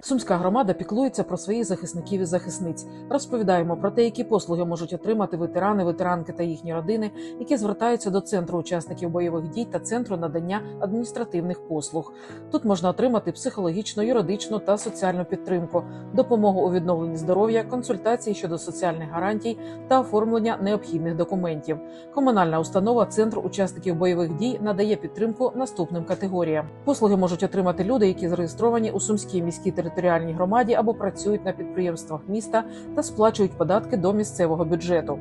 Сумська громада піклується про своїх захисників і захисниць. Розповідаємо про те, які послуги можуть отримати ветерани, ветеранки та їхні родини, які звертаються до центру учасників бойових дій та центру надання адміністративних послуг. Тут можна отримати психологічну, юридичну та соціальну підтримку, допомогу у відновленні здоров'я, консультації щодо соціальних гарантій та оформлення необхідних документів. Комунальна установа Центр учасників бойових дій надає підтримку наступним категоріям. Послуги можуть отримати люди, які зареєстровані у Сумській міській територіальній громаді або працюють на підприємствах міста та сплачують податки до місцевого бюджету.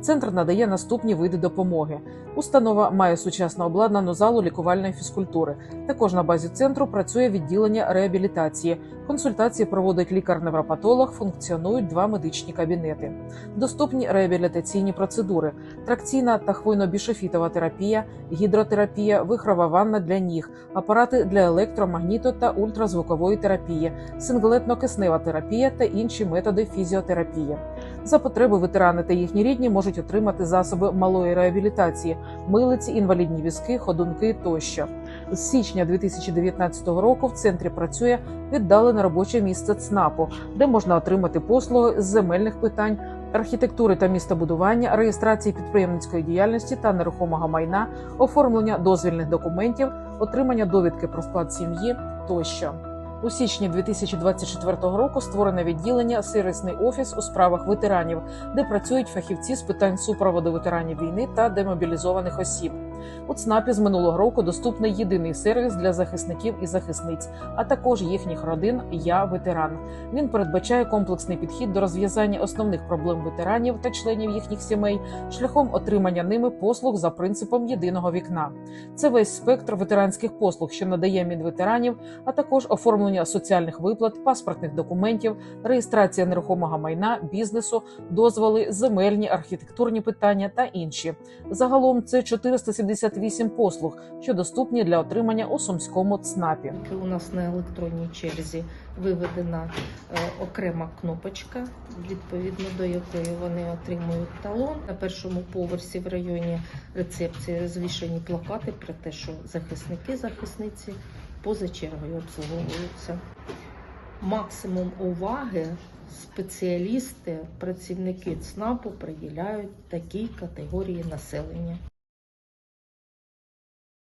Центр надає наступні види допомоги. Установа має сучасно обладнану залу лікувальної фізкультури. Також на базі центру працює відділення реабілітації. Консультації проводить лікар-невропатолог, функціонують два медичні кабінети. Доступні реабілітаційні процедури: тракційна та хвойно-бішофітова терапія, гідротерапія, вихрова ванна для ніг, апарати для електромагніто та ультразвукової терапії, синглетно-киснева терапія та інші методи фізіотерапії. За потреби ветерани та їхні рідні можуть отримати засоби малої реабілітації, милиці, інвалідні візки, ходунки тощо. З січня 2019 року в центрі працює віддалене робоче місце ЦНАПу, де можна отримати послуги з земельних питань, архітектури та містобудування, реєстрації підприємницької діяльності та нерухомого майна, оформлення дозвільних документів, отримання довідки про склад сім'ї тощо. У січні 2024 року створене відділення сервісний офіс у справах ветеранів, де працюють фахівці з питань супроводу ветеранів війни та демобілізованих осіб. У ЦНАПі з минулого року доступний єдиний сервіс для захисників і захисниць, а також їхніх родин Я ветеран. Він передбачає комплексний підхід до розв'язання основних проблем ветеранів та членів їхніх сімей шляхом отримання ними послуг за принципом єдиного вікна. Це весь спектр ветеранських послуг, що надає Мінветеранів, а також оформлення соціальних виплат, паспортних документів, реєстрація нерухомого майна, бізнесу, дозволи, земельні, архітектурні питання та інші. Загалом це 478 послуг, що доступні для отримання у сумському ЦНАПі. У нас на електронній черзі виведена е, окрема кнопочка, відповідно до якої вони отримують талон. На першому поверсі в районі рецепції звішені плакати про те, що захисники захисниці поза чергою обслуговуються. Максимум уваги спеціалісти, працівники ЦНАПу приділяють такій категорії населення.